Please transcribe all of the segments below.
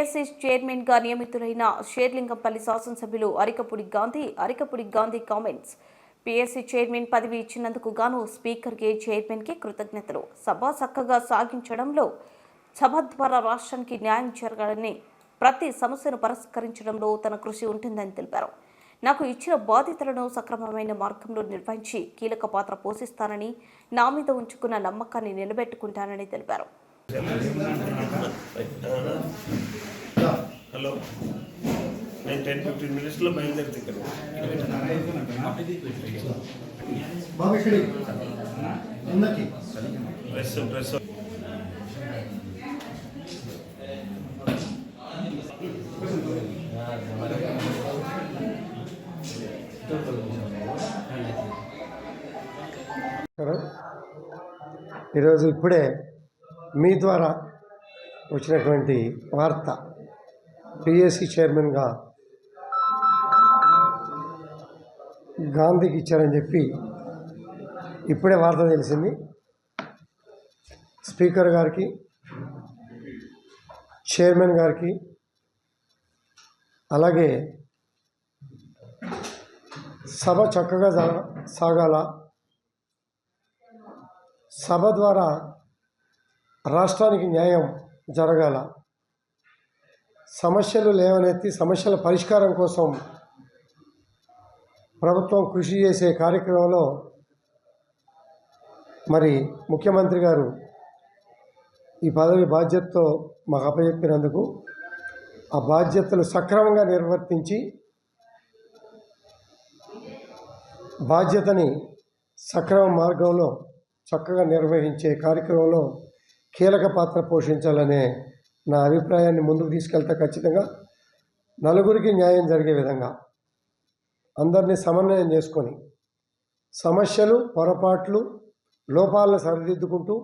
PSC చైర్మన్గా నియమితులైన షేర్లింగంపల్లి శాసనసభ్యులు Arikapudi Gandhi Arikapudi Gandhi comments. PSC chairman పదవి ఇచ్చినందుకు గాను స్పీకర్కి చైర్మన్కి కృతజ్ఞతలు. సభ చక్కగా సాగించడంలో సభ ద్వారా రాష్ట్రానికి న్యాయం జరగాలని ప్రతి సమస్యను పరిష్కరించడంలో తన కృషి ఉంటుందని తెలిపారు. నాకు ఇచ్చిన బాధ్యతలను సక్రమమైన మార్గంలో నిర్వహించి కీలక పాత్ర పోషిస్తానని నా మీద ఉంచుకున్న నమ్మకాన్ని నిలబెట్టుకుంటానని తెలిపారు. హలో నేను టెన్ ఫిఫ్టీన్ మినిట్స్లో ఇక్కడ. ఈరోజు ఇప్పుడే మీ ద్వారా వచ్చినటువంటి వార్త. పిఎస్సి చైర్మన్గా గాంధీకి ఇచ్చారని చెప్పి ఇప్పుడే వార్త తెలిసింది. స్పీకర్ గారికి చైర్మన్ గారికి అలాగే సభ చక్కగా సాగాల. సభ ద్వారా రాష్ట్రానికి న్యాయం జరగాల. సమస్యలు లేవనెత్తి సమస్యల పరిష్కారం కోసం ప్రభుత్వం కృషి చేసే కార్యక్రమంలో మరి ముఖ్యమంత్రి గారు ఈ పదవి బాధ్యతతో మాకు అప్పచెప్పినందుకు ఆ బాధ్యతలు సక్రమంగా నిర్వర్తించి బాధ్యతని సక్రమ మార్గంలో చక్కగా నిర్వహించే కార్యక్రమంలో కీలక పాత్ర పోషించాలనే నా అభిప్రాయాన్ని ముందుకు తీసుకెళ్తా ఖచ్చితంగా నలుగురికి న్యాయం జరిగే విధంగా అందరినీ సమన్వయం చేసుకొని సమస్యలు పొరపాట్లు లోపాలను సరిదిద్దుకుంటూ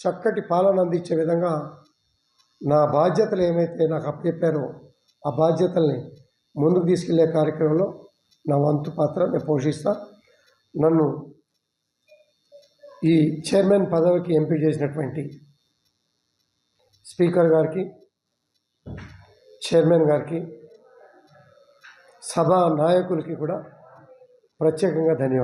చక్కటి పాలన అందించే విధంగా నా బాధ్యతలు ఏమైతే నాకు అప్పచెప్పారో ఆ బాధ్యతల్ని ముందుకు తీసుకెళ్ళే కార్యక్రమంలో నా వంతు పాత్ర నేను పోషిస్తా. నన్ను ఈ చైర్మన్ పదవికి ఎంపిక చేసినటువంటి స్పీకర్ గారికి చైర్మన్ గారికి సభా నాయకులకి కూడా ప్రత్యేకంగా ధన్యవాదాలు.